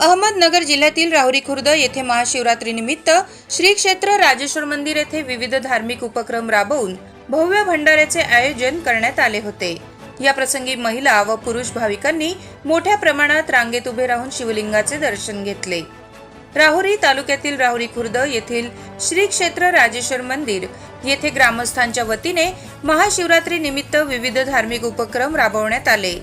अहमदनगर जिल्ह्यातील राहुरी खुर्द येथे महाशिवरात्रीनिमित्त श्री क्षेत्र राजेश्वर मंदिर येथे विविध धार्मिक उपक्रम राबवून भव्य भंडाऱ्याचे आयोजन करण्यात आले होते. या प्रसंगी महिला व पुरुष भाविकांनी मोठ्या प्रमाणात रांगेत उभे राहून शिवलिंगाचे दर्शन घेतले. राहुरी तालुक्यातील राहुरी खुर्द येथील श्री क्षेत्र राजेश्वर मंदिर येथे ग्रामस्थांच्या वतीने महाशिवरात्री निमित्त विविध धार्मिक उपक्रम राबवण्यात आले.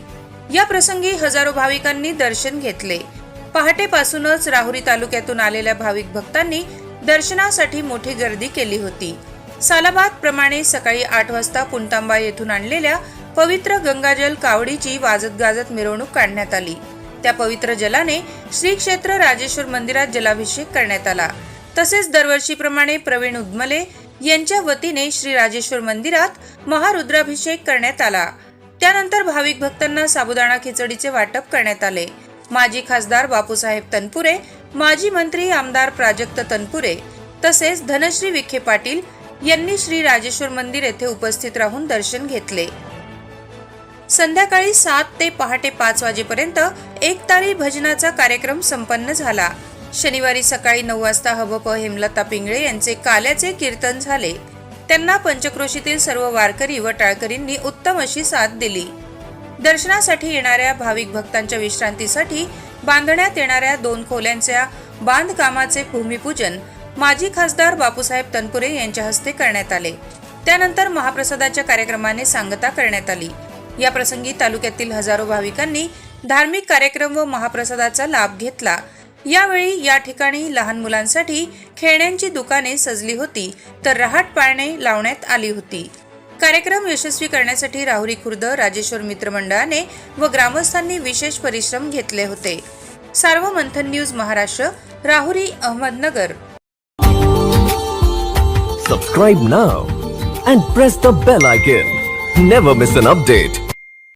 या प्रसंगी हजारो भाविकांनी दर्शन घेतले. पहाटेपासूनच राहुरी तालुक्यातून आलेल्या भाविक भक्तांनी दर्शनासाठी मोठी गर्दी केली होती. सालाबाद प्रमाणे सकाळी आठ वाजता पुणतांबा येथून आणलेल्या पवित्र गंगाजल कावडीची वाजत गाजत मिरवणूक काढण्यात आली. त्या पवित्र जलाने श्री क्षेत्र राजेश्वर मंदिरात जलाभिषेक करण्यात आला. तसेच दरवर्षीप्रमाणे प्रवीण उद्मले यांच्या वतीने श्री राजेश्वर मंदिरात महारुद्राभिषेक करण्यात आला. त्यानंतर भाविक भक्तांना साबुदाणा खिचडीचे वाटप करण्यात आले. माजी खासदार बापूसाहेब तनपुरे माजी मंत्री आमदार प्राजक्त तनपुरे तसेच धनश्री विखे पाटील यांनी श्री राजेश्वर मंदिर येथे उपस्थित राहून दर्शन घेतले. संध्याकाळी सात ते पहाटे पाच वाजेपर्यंत एक तारी भजनाचा कार्यक्रम संपन्न झाला. शनिवारी सकाळी नऊ वाजता हबप हेमलता पिंगळे यांचे काल्याचे कीर्तन झाले. त्यांना पंचक्रोशीतील सर्व वारकरी व टाळकरींनी उत्तम अशी साथ दिली. दर्शनासाठी येणाऱ्या भाविक भक्तांच्या विश्रांतीसाठी बांधण्यात येणाऱ्या दोन खोल्यांच्या बांधकामाचे भूमिपूजन माजी खासदार बापूसाहेब तनपुरे यांच्या हस्ते करण्यात आले. त्यानंतर महाप्रसादाच्या कार्यक्रमाने सांगता करण्यात आली. या प्रसंगी तालुक्यातील हजारो भाविकांनी धार्मिक कार्यक्रम व महाप्रसादाचा लाभ घेतला. यावेळी या ठिकाणी लहान मुलांसाठी खेळण्यांची दुकाने सजली होती तर रहाट पाळणे लावण्यात आली होती. कार्यक्रम यशस्वी करण्यासाठी राहुरी खुर्द राजेश्वर मित्रमंडळाने व ग्रामस्थांनी विशेष परिश्रम घेतले होते. Sarvamanthan news Maharashtra Rahuri Ahmednagar. Subscribe now and press the bell icon never miss an update